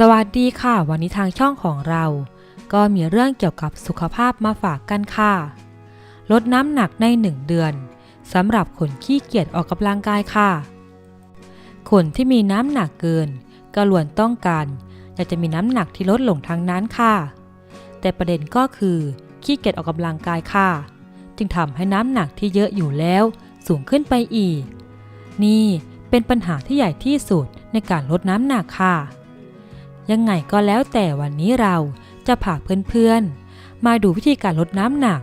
สวัสดีค่ะ วันนี้ทางช่องของเรา ก็มีเรื่องเกี่ยวกับสุขภาพมาฝากกันค่ะ ลดน้ำหนักใน 1 เดือนสำหรับคนขี้เกียจออกกำลังกายค่ะ คนที่มีน้ำหนักเกิน ก็ล้วนต้องการอยากจะมีน้ำหนักที่ลดลงทั้งนั้นค่ะ แต่ประเด็นก็คือขี้เกียจออกกำลังกายค่ะ จึงทำให้น้ำหนักที่เยอะอยู่แล้วสูงขึ้นไปอีก นี่เป็นปัญหาที่ใหญ่ที่สุดในการลดน้ำหนักค่ะ ยังไงก็แล้วแต่วันนี้เราจะพาเพื่อนๆ มาดูวิธีการลดน้ำหนัก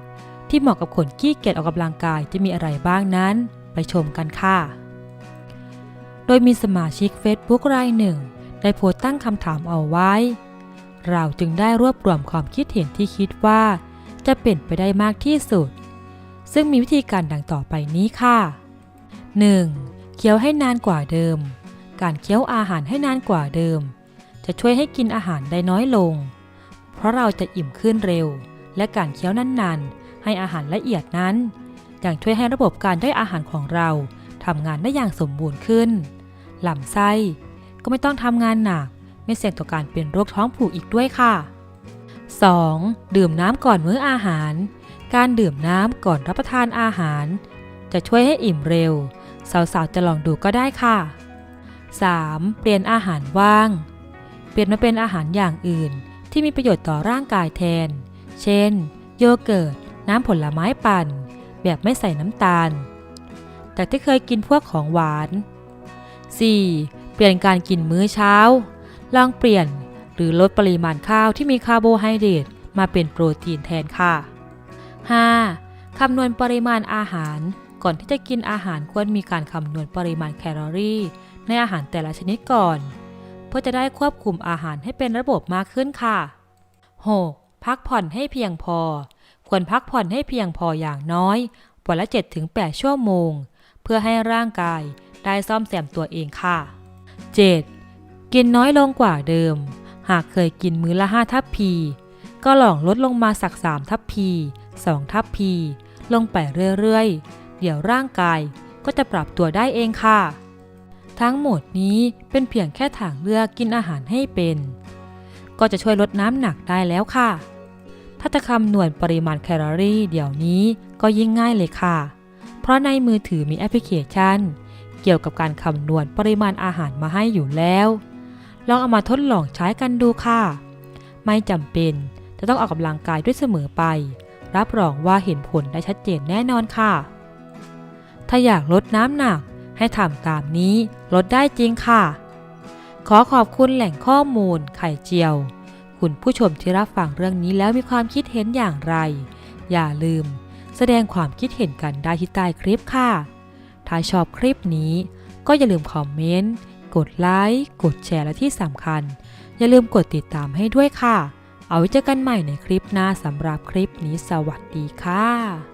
ที่เหมาะกับคนขี้เกียจออกกำลังกายจะมีอะไรบ้างนั้น ไปชมกันค่ะ โดยมีสมาชิก Facebook รายหนึ่ง ได้โพสต์ตั้งคำถามเอาไว้ เราจึงได้รวบรวมความคิดเห็นที่คิดว่า จะเป็นไปได้มากที่สุด ซึ่งมีวิธีการดังต่อไปนี้ค่ะ 1. เคี้ยวให้นานกว่าเดิม การเคี้ยวอาหารให้นานกว่าเดิม จะช่วยให้กินอาหารได้น้อยลง เพราะเราจะอิ่มขึ้นเร็ว และการเคี้ยวนานๆ ให้อาหารละเอียดนั้นยังช่วยให้ระบบการย่อยอาหารของเราทำงานได้อย่างสมบูรณ์ขึ้นลำไส้ ก็ไม่ต้องทำงานหนัก ไม่เสี่ยงต่อการเป็นโรคท้องผูกอีกด้วยค่ะ 2. ดื่มน้ำก่อนมื้ออาหาร การดื่มน้ำก่อนรับประทานอาหาร จะช่วยให้อิ่มเร็ว สาวๆ จะลองดูก็ได้ค่ะ 3. เปลี่ยนอาหารว่าง เปลี่ยนมาเป็นอาหารอย่างอื่น ที่มีประโยชน์ต่อร่างกายแทน เช่น โยเกิร์ต น้ำผลไม้ปั่น แบบไม่ใส่น้ำตาล แต่ที่เคยกินพวกของหวาน 4. เปลี่ยนการกินมื้อเช้า ลองเปลี่ยนหรือลดปริมาณข้าวที่มีคาร์โบไฮเดรตมาเป็นโปรตีนแทนค่ะ 5. คำนวณปริมาณอาหาร ก่อนที่จะกินอาหารควรมีการคำนวณปริมาณแคลอรี่ ในอาหารแต่ละชนิดก่อน พื่อจะได้ควบคุมอาหารให้เป็นระบบมากขึ้นค่ะ 6. พักผ่อนให้เพียงพอ ควรพักผ่อนให้เพียงพออย่างน้อยวันละ 7-8 ชั่วโมง เพื่อให้ร่างกายได้ซ่อมแซมตัวเองค่ะ 7. กินน้อยลงกว่าเดิม หากเคยกินมื้อละ 5 ทัพพี ก็ลองลดลงมาสัก 3 ทัพพี 2 ทัพพี ลงไปเรื่อยๆ เดี๋ยวร่างกายก็จะปรับตัวได้เองค่ะ ทั้งหมดนี้เป็นเพียงแค่ทางเลือกกินอาหารให้เป็น ก็จะช่วยลดน้ำหนักได้แล้วค่ะ ถ้าจะคำนวณปริมาณแคลอรี่เดี๋ยวนี้ก็ยิ่งง่ายเลยค่ะ เพราะในมือถือมีแอปพลิเคชัน เกี่ยวกับการคำนวณปริมาณอาหารมาให้อยู่แล้ว ลองเอามาทดลองใช้กันดูค่ะ ไม่จำเป็นจะต้องออกกำลังกายด้วยเสมอไป รับรองว่าเห็นผลได้ชัดเจนแน่นอนค่ะ ถ้าอยากลดน้ำหนัก ให้ทำตามนี้ลดได้จริงค่ะ ขอขอบคุณแหล่งข้อมูลไข่เจียว คุณผู้ชมที่รับฟังเรื่องนี้แล้วมีความคิดเห็นอย่างไร อย่าลืม แสดงความคิดเห็นกันได้ที่ใต้คลิปค่ะ ถ้าชอบคลิปนี้ ก็อย่าลืมคอมเมนต์ กดไลค์ กดแชร์และที่สำคัญ อย่าลืมกดติดตามให้ด้วยค่ะ เอาไว้เจอกันใหม่ในคลิปหน้าสำหรับคลิปนี้สวัสดีค่ะ